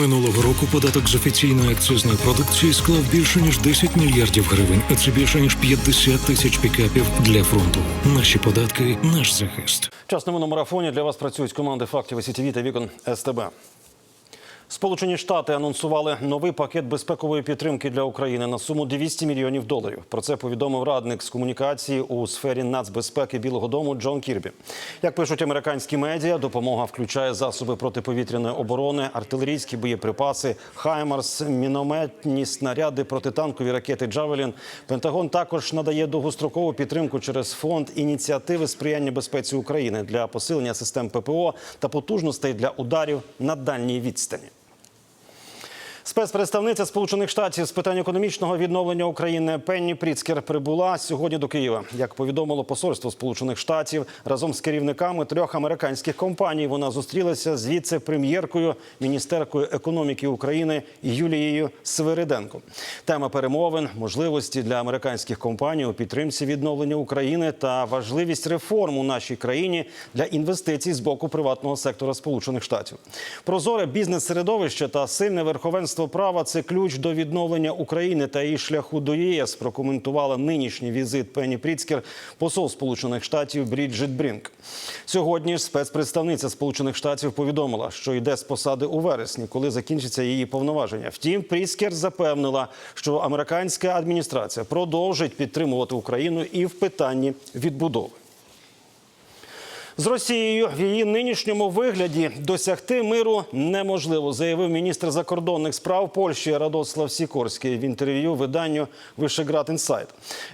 Минулого року податок з офіційної акцизної продукції склав більше ніж 10 мільярдів гривень, а це більше ніж 50 тисяч пікапів для фронту. Наші податки, наш захист. Час на марафоні для вас працюють команди фактів сітіві та Вікон СТБ. Сполучені Штати анонсували новий пакет безпекової підтримки для України на суму 200 мільйонів доларів. Про це повідомив радник з комунікації у сфері нацбезпеки Білого Дому Джон Кірбі. Як пишуть американські медіа, допомога включає засоби протиповітряної оборони, артилерійські боєприпаси, хаймарс, мінометні снаряди, протитанкові ракети Джавелін. Пентагон також надає довгострокову підтримку через фонд ініціативи сприяння безпеці України для посилення систем ППО та потужностей для ударів на дальній відстані. Спецпредставниця Сполучених Штатів з питань економічного відновлення України Пенні Пріцкер прибула сьогодні до Києва. Як повідомило посольство Сполучених Штатів, разом з керівниками трьох американських компаній вона зустрілася з віце-прем'єркою, міністеркою економіки України Юлією Свириденко. Тема перемовин, можливості для американських компаній у підтримці відновлення України та важливість реформ у нашій країні для інвестицій з боку приватного сектора Сполучених Штатів. Прозоре бізнес-середовище та сильне верховенство права це ключ до відновлення України та її шляху до ЄС. Прокоментувала нинішній візит Пенні Пріцкер, посол Сполучених Штатів Бріджит Брінк. Сьогодні спецпредставниця Сполучених Штатів повідомила, що йде з посади у вересні, коли закінчиться її повноваження. Втім, Пріцкер запевнила, що американська адміністрація продовжить підтримувати Україну і в питанні відбудови. З Росією в її нинішньому вигляді досягти миру неможливо, заявив міністр закордонних справ Польщі Радослав Сікорський в інтерв'ю виданню Вишеград Інсайт.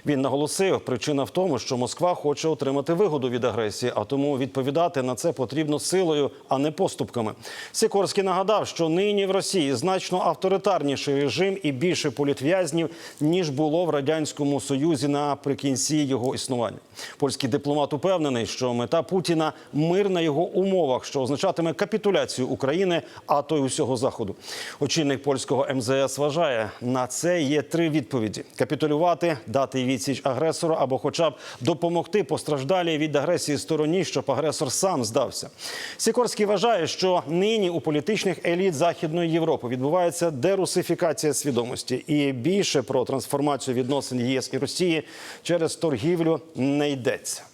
Він наголосив, причина в тому, що Москва хоче отримати вигоду від агресії, а тому відповідати на це потрібно силою, а не поступками. Сікорський нагадав, що нині в Росії значно авторитарніший режим і більше політв'язнів ніж було в радянському союзі наприкінці його існування. Польський дипломат упевнений, що мета Путіна мир на його умовах, що означатиме капітуляцію України, а то й усього заходу. Очільник польського МЗС вважає, на це є три відповіді: капітулювати, дати відсіч агресору або, хоча б допомогти постраждалій від агресії стороні, щоб агресор сам здався. Сікорський вважає, що нині у політичних еліт Західної Європи відбувається дерусифікація свідомості, і більше про трансформацію відносин ЄС і Росії через торгівлю не йдеться.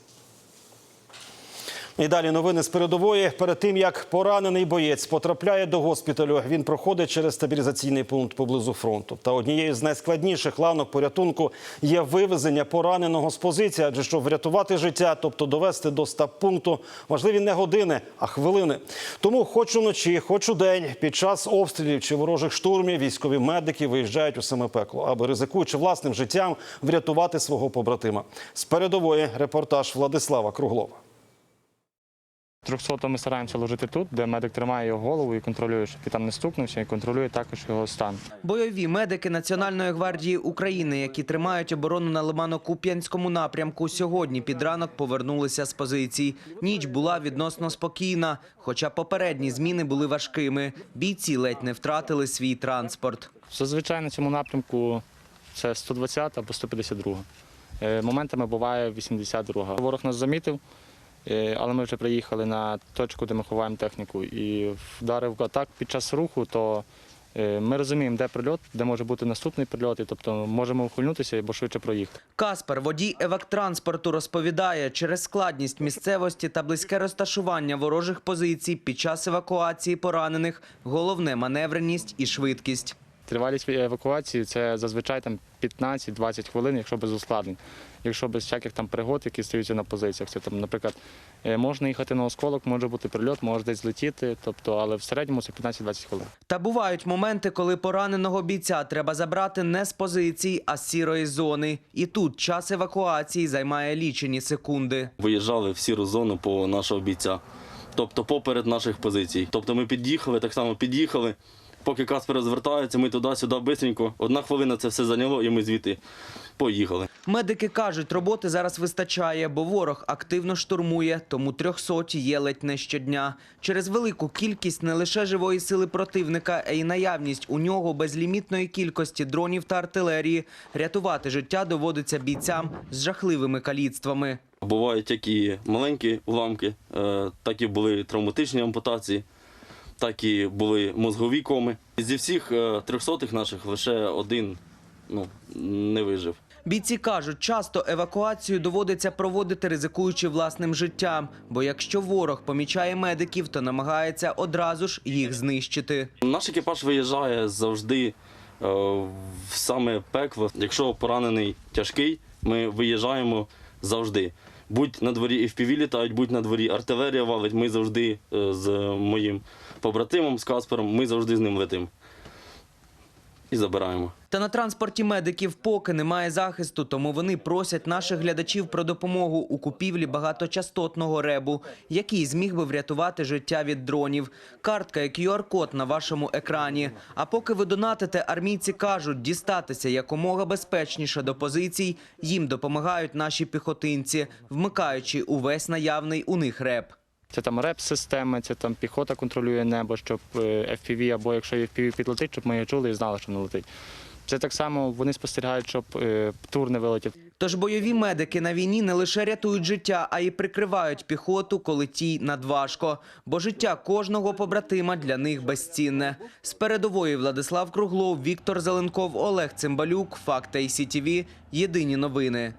І далі новини з передової. Перед тим як поранений боєць потрапляє до госпіталю, він проходить через стабілізаційний пункт поблизу фронту. Та однією з найскладніших ланок порятунку є вивезення пораненого з позиції, адже щоб врятувати життя, тобто довести до стаб-пункту, важливі не години, а хвилини. Тому, хоч уночі, хоч у день, під час обстрілів чи ворожих штурмів, військові медики виїжджають у саме пекло, аби ризикуючи власним життям, врятувати свого побратима. З передової репортаж Владислава Круглова. 300 ми стараємося ложити тут, де медик тримає його голову і контролює, щоб він там не стукнувся, і контролює також його стан. Бойові медики Національної гвардії України, які тримають оборону на Лимано-Куп'янському напрямку, сьогодні під ранок повернулися з позицій. Ніч була відносно спокійна, хоча попередні зміни були важкими. Бійці ледь не втратили свій транспорт. Зазвичай на цьому напрямку це 120 або 152. Е, Моментами буває 82. Ворог нас замітив, але ми вже приїхали на точку, де ми ховаємо техніку. І вдарив атак під час руху, то е, ми розуміємо, де прильот, де може бути наступний прильот, і тобто можемо ухильнутися або швидше проїхати. Каспер, водій евактранспорту, розповідає, через складність місцевості та близьке розташування ворожих позицій під час евакуації поранених головне маневреність і швидкість. Тривалість евакуації це зазвичай там 15-20 хвилин, якщо без ускладнень. Якщо без всяких там пригод, які стаються на позиціях. Це там, наприклад, е, можна їхати на осколок, може бути прильот, може десь злетіти, тобто, але в середньому це 15-20 хвилин. Та бувають моменти, коли пораненого бійця треба забрати не з позицій, а з сірої зони. І тут час евакуації займає лічені секунди. виїжджали в сіру зону по нашого бійця, тобто поперед наших позицій. Тобто ми під'їхали, так само під'їхали. Поки Каспер розвертається, ми туди-сюди бистренько. Одна хвилина це все зайняло, і ми звідти поїхали. Медики кажуть, роботи зараз вистачає, бо ворог активно штурмує, тому трьохсоті є ледь не щодня. Через велику кількість не лише живої сили противника, а й наявність у нього безлімітної кількості дронів та артилерії. Рятувати життя доводиться бійцям з жахливими каліцтвами. Бувають як і маленькі уламки, е, так і були травматичні ампутації. Так і були мозгові коми. Зі всіх е, трьохсотих наших лише один ну, не вижив. Бійці кажуть, часто евакуацію доводиться проводити, ризикуючи власним життям. Бо якщо ворог помічає медиків, то намагається одразу ж їх знищити. Наш екіпаж виїжджає завжди е, в саме пекло. Якщо поранений тяжкий, ми виїжджаємо завжди. Будь на дворі FPV літають, будь на дворі артилерія валить. Ми завжди е, з моїм побратимом, з Каспером, ми завжди з ним летимо. І забираємо. Та на транспорті медиків поки немає захисту, тому вони просять наших глядачів про допомогу у купівлі багаточастотного ребу, який зміг би врятувати життя від дронів. Картка і QR-код на вашому екрані. А поки ви донатите, армійці кажуть, дістатися якомога безпечніше до позицій їм допомагають наші піхотинці, вмикаючи увесь наявний у них реб. Це там реп-системи, це там піхота контролює небо, щоб е, FPV, або якщо FPV підлетить, щоб ми його чули і знали, що не летить. Це так само вони спостерігають, щоб е, тур не вилетів. Тож бойові медики на війні не лише рятують життя, а й прикривають піхоту, коли тій надважко. Бо життя кожного побратима для них безцінне. З передової Владислав Круглов, Віктор Зеленков, Олег Цимбалюк, Факт Сітіві. Єдині новини.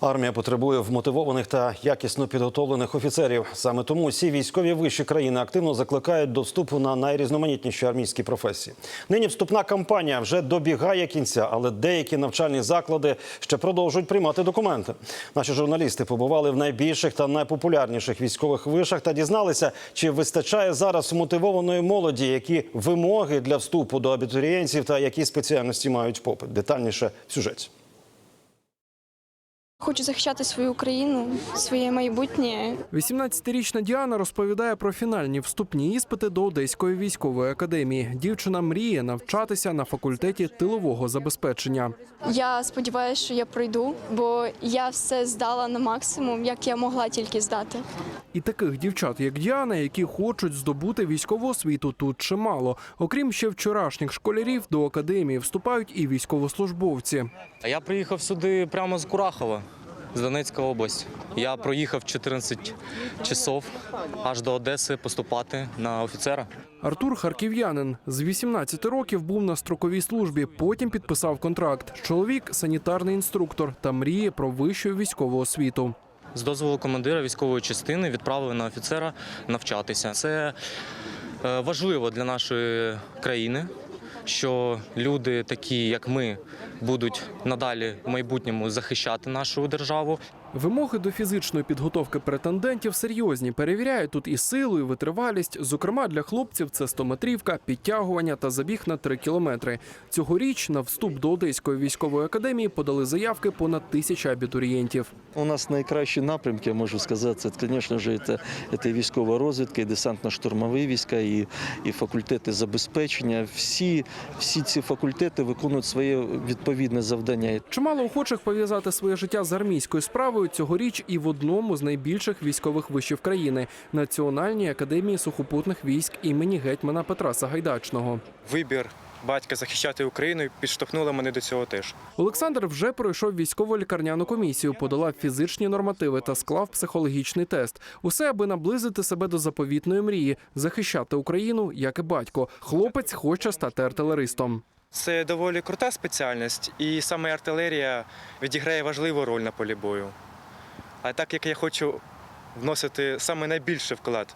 Армія потребує вмотивованих та якісно підготовлених офіцерів. Саме тому всі військові вищі країни активно закликають до вступу на найрізноманітніші армійські професії. Нині вступна кампанія вже добігає кінця, але деякі навчальні заклади ще продовжують приймати документи. Наші журналісти побували в найбільших та найпопулярніших військових вишах та дізналися, чи вистачає зараз мотивованої молоді, які вимоги для вступу до абітурієнтів та які спеціальності мають попит. Детальніше в сюжеті. Хочу захищати свою країну, своє майбутнє. 18-річна Діана розповідає про фінальні вступні іспити до Одеської військової академії. Дівчина мріє навчатися на факультеті тилового забезпечення. Я сподіваюся, що я пройду, бо я все здала на максимум, як я могла тільки здати. І таких дівчат, як Діана, які хочуть здобути військову освіту, тут чимало. Окрім ще вчорашніх школярів, до академії вступають і військовослужбовці. А Я приїхав сюди прямо з Курахова, з Донецької області. Я проїхав 14 часов аж до Одеси поступати на офіцера. Артур харків'янин з 18 років був на строковій службі. Потім підписав контракт. Чоловік санітарний інструктор та мріє про вищу військову освіту. З дозволу командира військової частини відправили на офіцера навчатися. Це е, важливо для нашої країни, що люди, такі як ми, будуть надалі в майбутньому захищати нашу державу. Вимоги до фізичної підготовки претендентів серйозні. Перевіряють тут і силу, і витривалість. Зокрема, для хлопців це 100-метрівка, підтягування та забіг на 3 кілометри. Цьогоріч на вступ до Одеської військової академії подали заявки понад тисяча абітурієнтів. У нас найкращі напрямки, я можу сказати, це, звісно ж, це, це військова розвідка, і десантно-штурмові війська, і, і факультети забезпечення. Всі, всі ці факультети виконують своє відповідне завдання. Чимало охочих пов'язати своє життя з армійською справою цьогоріч і в одному з найбільших військових вишів країни Національній академії сухопутних військ імені гетьмана Петра Сагайдачного. вибір батька захищати Україну підштовхнули мене до цього теж. Олександр вже пройшов військово лікарняну комісію, подолав фізичні нормативи та склав психологічний тест. Усе аби наблизити себе до заповітної мрії захищати Україну, як і батько. Хлопець хоче стати артилеристом. Це доволі крута спеціальність, і саме артилерія відіграє важливу роль на полі бою. А так як я хочу вносити саме найбільший вклад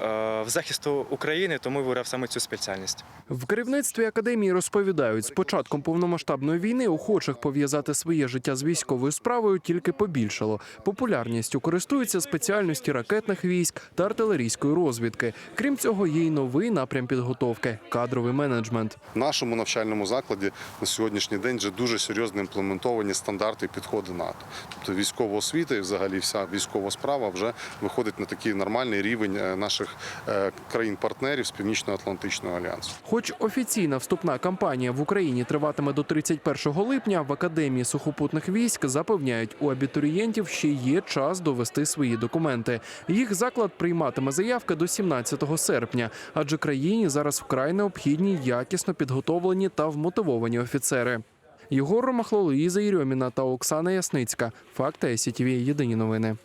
в захист України, тому вибрав саме цю спеціальність. В керівництві академії розповідають, з початком повномасштабної війни охочих пов'язати своє життя з військовою справою тільки побільшало. Популярністю користуються спеціальності ракетних військ та артилерійської розвідки. Крім цього, є й новий напрям підготовки кадровий менеджмент. В нашому навчальному закладі на сьогоднішній день вже дуже серйозно імплементовані стандарти і підходи НАТО. Тобто військова освіта і взагалі вся військова справа вже виходить на такий нормальний рівень е, наших е, країн-партнерів з Північно-Атлантичного альянсу. Хоч офіційна вступна кампанія в Україні триватиме до 31 липня, в академії сухопутних військ запевняють, у абітурієнтів ще є час довести свої документи. Їх заклад прийматиме заявки до 17 серпня, адже країні зараз вкрай необхідні якісно підготовлені та вмотивовані офіцери. Єгор Ромахло, Луїза Єрьоміна та Оксана Ясницька. Факти СІТВ. Єдині новини.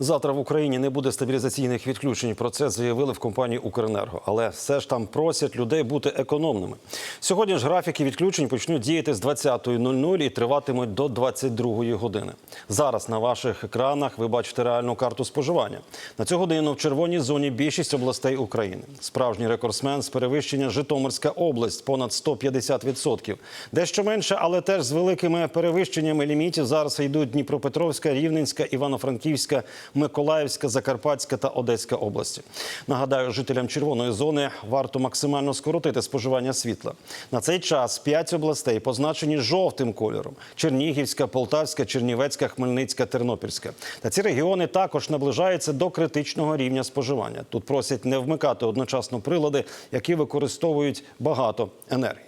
Завтра в Україні не буде стабілізаційних відключень. Про це заявили в компанії Укренерго. Але все ж там просять людей бути економними. Сьогодні ж графіки відключень почнуть діяти з 20.00 і триватимуть до 22.00 години. Зараз на ваших екранах ви бачите реальну карту споживання. На цю годину в червоній зоні більшість областей України. Справжній рекордсмен з перевищення Житомирська область понад 150%. Дещо менше, але теж з великими перевищеннями лімітів зараз йдуть Дніпропетровська, Рівненська, Івано-Франківська, Миколаївська, Закарпатська та Одеська області. Нагадаю, жителям червоної зони варто максимально скоротити споживання світла. На цей час п'ять областей позначені жовтим кольором: Чернігівська, Полтавська, Чернівецька, Хмельницька, Тернопільська. Та ці регіони також наближаються до критичного рівня споживання. Тут просять не вмикати одночасно прилади, які використовують багато енергії.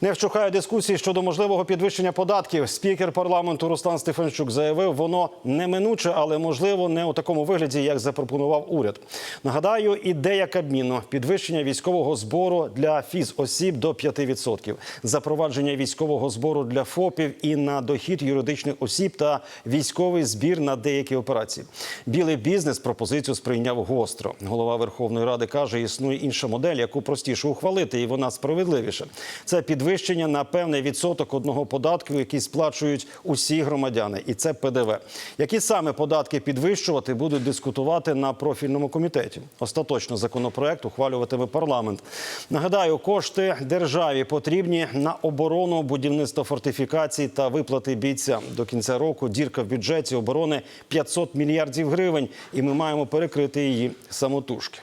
Не вщухає дискусії щодо можливого підвищення податків. Спікер парламенту Руслан Стефанчук заявив, воно неминуче, але можливо не у такому вигляді, як запропонував уряд. Нагадаю, ідея Кабміну – підвищення військового збору для фізосіб до 5%, запровадження військового збору для ФОПів і на дохід юридичних осіб та військовий збір на деякі операції. Білий бізнес пропозицію сприйняв гостро. Голова Верховної Ради каже, існує інша модель, яку простіше ухвалити, і вона справедливіша. Це підвищення на певний відсоток одного податку, який сплачують усі громадяни, і це ПДВ. Які саме податки підвищувати будуть дискутувати на профільному комітеті? Остаточно законопроект ухвалюватиме парламент. Нагадаю, кошти державі потрібні на оборону, будівництво фортифікацій та виплати бійцям. До кінця року дірка в бюджеті оборони 500 мільярдів гривень, і ми маємо перекрити її самотужки.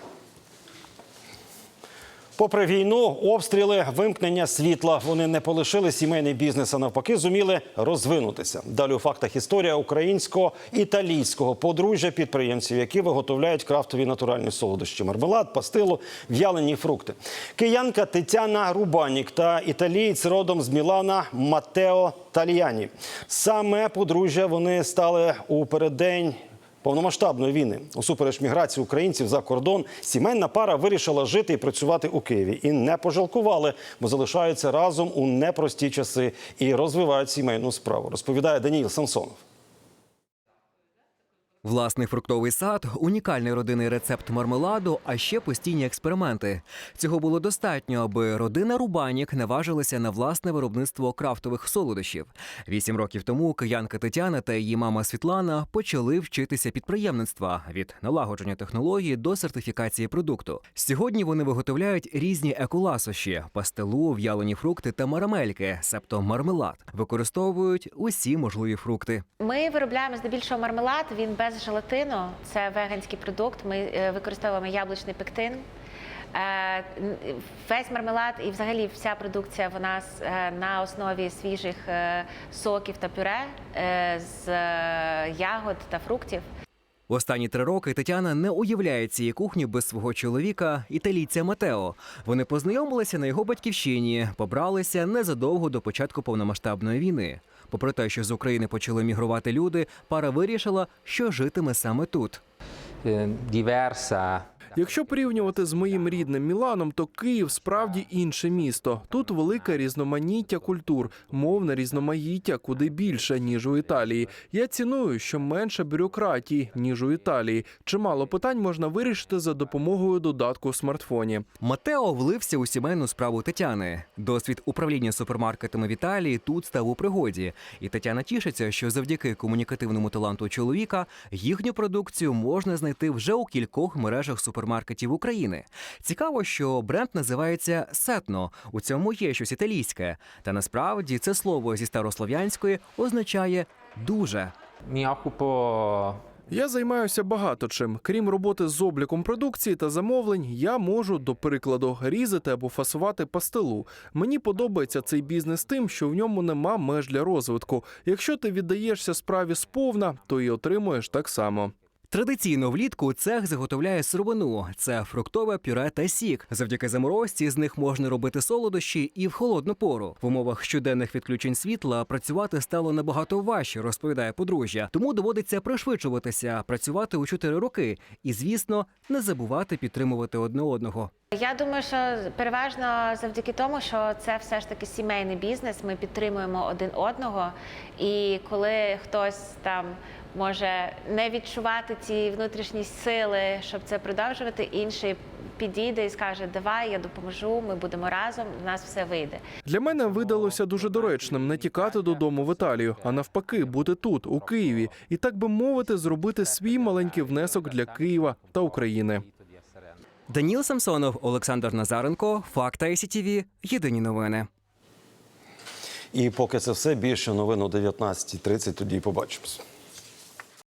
Попри війну, обстріли, вимкнення світла, вони не полишили сімейний бізнес, а навпаки, зуміли розвинутися. Далі у фактах історія українсько-італійського подружжя підприємців, які виготовляють крафтові натуральні солодощі, мармелад, пастилу, в'ялені фрукти. Киянка Тетяна Рубанік та італієць родом з Мілана Матео Тальяні. Саме подружжя вони стали у переддень повномасштабної війни. Усупереч міграції українців за кордон, сімейна пара вирішила жити і працювати у Києві. І не пожалкували, бо залишаються разом у непрості часи і розвивають сімейну справу. Розповідає Даніїл Самсонов. Власний фруктовий сад, унікальний родинний рецепт мармеладу, а ще постійні експерименти. Цього було достатньо, аби родина Рубанік наважилася на власне виробництво крафтових солодощів. Вісім років тому киянка Тетяна та її мама Світлана почали вчитися підприємництва від налагодження технології до сертифікації продукту. Сьогодні вони виготовляють різні еколасощі, пастилу, в'ялені фрукти та марамельки, себто мармелад. Використовують усі можливі фрукти. Ми виробляємо здебільшого мармелад. Він без желатину. Це веганський продукт. Ми е, використовуємо яблучний пектин. Е, Весь мармелад і взагалі вся продукція вона з- е, на основі свіжих соків та пюре з ягод та фруктів. Останні три роки Тетяна не уявляє цієї кухні без свого чоловіка, італійця Матео. Вони познайомилися на його батьківщині, побралися незадовго до початку повномасштабної війни. Попри те, що з України почали мігрувати люди, пара вирішила, що житиме саме тут. diversa Якщо порівнювати з моїм рідним Міланом, то Київ справді інше місто. Тут велике різноманіття культур, мовне різноманіття куди більше ніж у Італії. Я ціную, що менше бюрократії ніж у Італії. Чимало питань можна вирішити за допомогою додатку в смартфоні. Матео влився у сімейну справу Тетяни. Досвід управління супермаркетами в Італії тут став у пригоді. І Тетяна тішиться, що завдяки комунікативному таланту чоловіка їхню продукцію можна знайти вже у кількох мережах супермаркетів України. Цікаво, що бренд називається Сетно. У цьому є щось італійське. Та насправді це слово зі старослов'янської означає дуже. Я займаюся багато чим. Крім роботи з обліком продукції та замовлень, я можу, до прикладу, різати або фасувати пастилу. Мені подобається цей бізнес тим, що в ньому нема меж для розвитку. Якщо ти віддаєшся справі сповна, то і отримуєш так само. Традиційно влітку цех заготовляє сировину. Це фруктове пюре та сік. Завдяки заморозці з них можна робити солодощі і в холодну пору. В умовах щоденних відключень світла працювати стало набагато важче, розповідає подружжя. Тому доводиться пришвидшуватися, працювати у чотири роки і, звісно, не забувати підтримувати одне одного. Я думаю, що переважно завдяки тому, що це все ж таки сімейний бізнес. Ми підтримуємо один одного. І коли хтось там може не відчувати ці внутрішні сили, щоб це продовжувати. Інший підійде і скаже: Давай, я допоможу, ми будемо разом, в нас все вийде. Для мене видалося дуже доречним не тікати додому в Італію, а навпаки, бути тут, у Києві, і так би мовити, зробити свій маленький внесок для Києва та України. Даніл Самсонов, Олександр Назаренко, Факта ІСІТІВІ. Єдині новини. І поки це все більше новин о 19.30, тоді побачимось.